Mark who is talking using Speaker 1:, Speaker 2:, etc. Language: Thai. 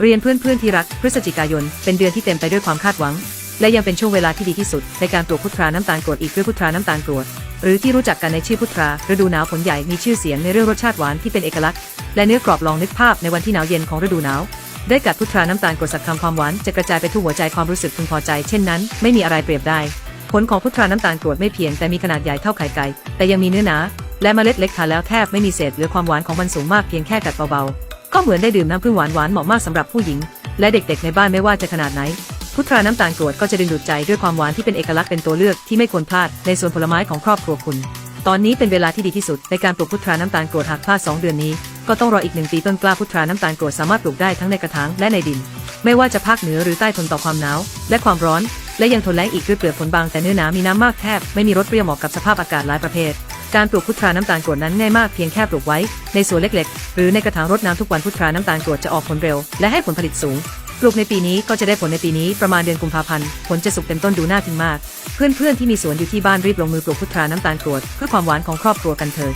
Speaker 1: เรียนเพื่อนๆที่รัก พฤศจิกายน เป็นเดือนที่เต็มไปด้วยความคาดหวัง และยังเป็นช่วงเวลาที่ดีที่สุด ในการปลูกพุทราน้ำตาลกรวดอีกด้วยพุทราน้ำตาลกรวดหรือที่รู้จักกันในชื่อพุทราฤดูหนาวผลใหญ่มีชื่อเสียงในเรื่องรสชาติหวานที่เป็นเอกลักษณ์ และเนื้อกรอบลองนึกภาพในวันที่หนาวเย็นของฤดูหนาว ได้กัดพุทราน้ำตาลกรวดสักคำความหวานจะกระจายไปทั่วหัวใจความรู้สึกพึงพอใจ เช่นนั้น ไม่มีอะไรเปรียบได้ ผลของพุทราน้ำตาลกรวดไม่เพียงแต่มีขนาดใหญ่เท่าไข่ไก่แต่ยังมีเนื้อหนาและเมล็ดเล็กทานแล้วแทบไม่มีเศษเหลือความหวานของมันสูงมากเพียงแค่กัดเบาๆ ก็เหมือนได้ดื่มน้ำผึ้งหวานหวานเหมาะมากสำหรับผู้หญิง และเด็กๆในบ้านไม่ว่าจะขนาดไหน พุทราน้ำตาลกรวดก็จะดึงดูดใจด้วยความหวานที่เป็นเอกลักษณ์เป็นตัวเลือกที่ไม่ควรพลาดในสวนผลไม้ของครอบครัวคุณ ตอนนี้เป็นเวลาที่ดีที่สุดในการปลูกพุทราน้ำตาลกรวดหากพลาด2เดือนนี้ ก็ต้องรออีกหนึ่งปีต้นกล้าพุทราน้ำตาลกรวดสามารถปลูกได้ทั้งในกระถางและในดิน ไม่ว่าจะภาคเหนือหรือใต้ทนต่อความหนาวและความร้อน และยังทนแล้งอีกด้วยเปลือกผลบางแต่เนื้อหนามีน้ำมากแทบไม่มีรสเปรี้ยวเหมาะกับสภาพอากาศหลายประเภท การปลูกพุทราน้ำตาลกรวดนั้นง่ายมากเพียงแค่ปลูกไว้ ในสวนเล็กๆ หรือในกระถางรดน้ำทุกวันพุทราน้ำตาลกรวดจะออกผลเร็ว และให้ผลผลิตสูง ปลูกในปีนี้ก็จะได้ผลในปีนี้ประมาณเดือนกุมภาพันธ์ผลจะสุกเต็มต้นดูน่ากินมาก เพื่อนๆที่มีสวนอยู่ที่บ้านรีบลงมือปลูกพุทราน้ำตาลกรวดเพื่อความหวานของครอบครัวกันเถิด